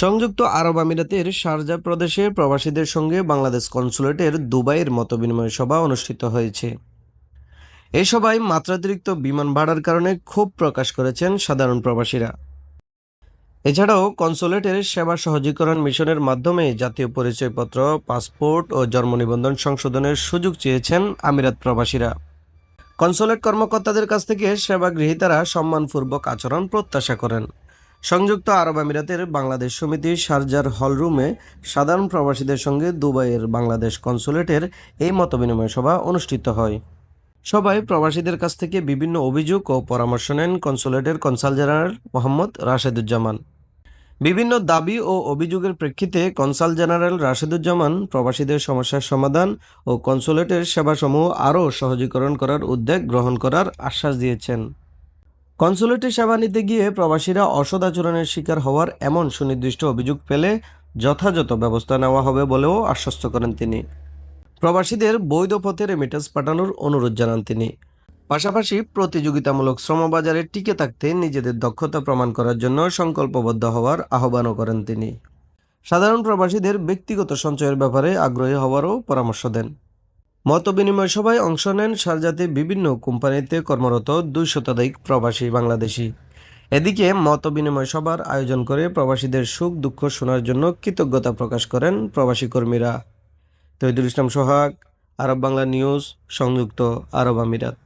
সংযুক্ত আরব আমিরাতের শারজা প্রদেশে প্রবাসীদের সঙ্গে বাংলাদেশ কনসুলেটের দুবাইয়ের মতবিনিময় সভা অনুষ্ঠিত হয়েছে। এই সভায় মাত্রাতিরিক্ত বিমান ভাড়ার কারণে ক্ষোভ প্রকাশ করেছেন সাধারণ প্রবাসীরা। এছাড়াও কনসুলেটের সেবা সহজীকরণ মিশনের মাধ্যমে জাতীয় পরিচয়পত্র, পাসপোর্ট ও জন্ম নিবন্ধন সংশোধনের সুযোগ চেয়েছেন আমিরাত প্রবাসীরা। কনসুলেট কর্মকর্তাদের কাছ থেকে সেবা গৃহীতারা সম্মানপূর্বক আচরণ প্রত্যাশা করেন। সংযুক্ত আরব আমিরাতের বাংলাদেশ সমিতি শারজার হলরুমে সাধারণ প্রবাসীদের সঙ্গে দুবাইয়ের বাংলাদেশ কনসুলেটের এই মতবিনিময় সভা অনুষ্ঠিত হয়। সবাই প্রবাসীদের কাছ থেকে বিভিন্ন অভিযোগ ও পরামর্শ নেন কনসুলেটের কনসাল জেনারেল মোহাম্মদ রাশেদুজ্জামান। বিভিন্ন দাবি ও অভিযোগের প্রেক্ষিতে কনসাল জেনারেল রাশেদুজ্জামান প্রবাসীদের সমস্যার সমাধান ও কনসুলেটের সেবাসমূহ আরও সহজীকরণ করার উদ্যোগ গ্রহণ করার আশ্বাস দিয়েছেন। কনসুলেটে সেবা নিতে গিয়ে প্রবাসীরা অসদাচরণের শিকার হওয়ার এমন সুনির্দিষ্ট অভিযোগ পেলে যথাযথ ব্যবস্থা নেওয়া হবে বলেও আশ্বস্ত করেন তিনি। প্রবাসীদের বৈধ পথে রেমিটেন্স পাঠানোর অনুরোধ জানান তিনি। পাশাপাশি প্রতিযোগিতামূলক শ্রমবাজারে টিকে থাকতে নিজেদের দক্ষতা প্রমাণ করার জন্য সংকল্পবদ্ধ হওয়ার আহ্বানও করেন তিনি। সাধারণ প্রবাসীদের ব্যক্তিগত সঞ্চয়ের ব্যাপারে আগ্রহী হওয়ারও পরামর্শ দেন। মত বিনিময় সভায় অংশ নেন সারজাতে বিভিন্ন কোম্পানিতে কর্মরত দুই শতাধিক প্রবাসী বাংলাদেশি। এদিকে মত বিনিময় সভার আয়োজন করে প্রবাসীদের সুখ দুঃখ শোনার জন্য কৃতজ্ঞতা প্রকাশ করেন প্রবাসী কর্মীরা। তৈদুল ইসলাম সোহাগ, আরব বাংলা নিউজ, সংযুক্ত আরব আমিরাত।